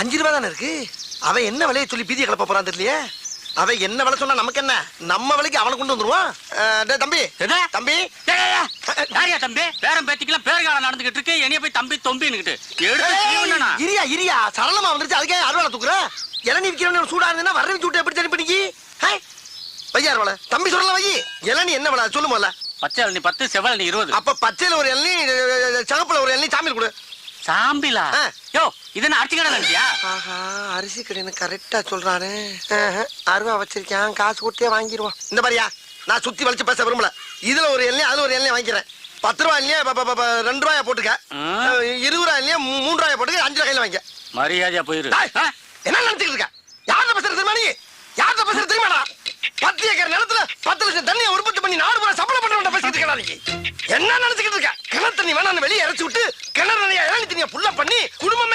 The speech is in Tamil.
அஞ்சு ரூபா தானே இருக்கு? அவன் என்ன விலையை சொல்லி பீதியை கிளப்ப போறான் தெரியலையே? அவன் என்ன விலை சொன்னா நமக்கு என்ன? நம்ம விலைக்கு அவனை கொண்டு வந்துருவான்? தம்பி? தம்பி. யாரியா தம்பி? பேரம் பேத்திக்கலாம் பேர்காலம் நடந்துகிட்டு இருக்கு. என்னைய போய் தம்பி சீவனனா? இரியா இரியா. சரளமா வந்துருச்சு. அதுக்கே அறுவாலை தூக்குற? இளநீ விற்கிறவன சூடா இருந்தா வரவி சூட்டு எப்படி சரி பண்ணிக்கி ஹாய் வையார் வலை தம்பி சொல்லல வை இளநீ என்ன விலை? சொல்லு முதல்ல பச்சை இளநீ பத்து செவல் நீ இருபது. அப்ப பச்சையில ஒரு இளநீ சிகப்புல ஒரு இளநீ சாமியில் கொடு. சாம்பிலா. யோ இது என்ன அரிசி கடை நினைச்சியா ஆஹா அரிசி கடைன்னு கரெக்டா சொல்றானே. அருவா வச்சிருக்கான் காசு கொடுத்தே வாங்கிடுவான் இந்த மாதிரியா நான் சுத்தி வளைச்சு பேச விரும்பல. இதுல ஒரு எண்ணெய் அதுல ஒரு எண்ணெய் வாங்கிக்கிறேன். பத்து ரூபாய் இல்லையா ப- ப- ப- ரெண்டு ரூபாயா போட்டுக்க. இருபது ரூபாய் இல்லையா மூணு ரூபாயா போட்டுக்க அஞ்சு ரூபாய் கையில வாங்கிக்க. மரியாதையா போயிரு? என்ன நினைச்சுக்கிட்டு இருக்க? யார்கிட்ட பேசுற தெரியுமா நீ? யார்கிட்ட பேசுற தெரியுமாடா? பத்து ஏக்கர் நிலத்துல பத்து லட்சம் தண்ணியை உற்பத்தி என்ன நினைச்சுக்கிட்டு இருக்க? கிணறு தண்ணி வேணாம் வெளியே இறச்சி விட்டு கிணறு நிறைய இறங்கி தண்ணியை புள்ள பண்ணி குடும்பம்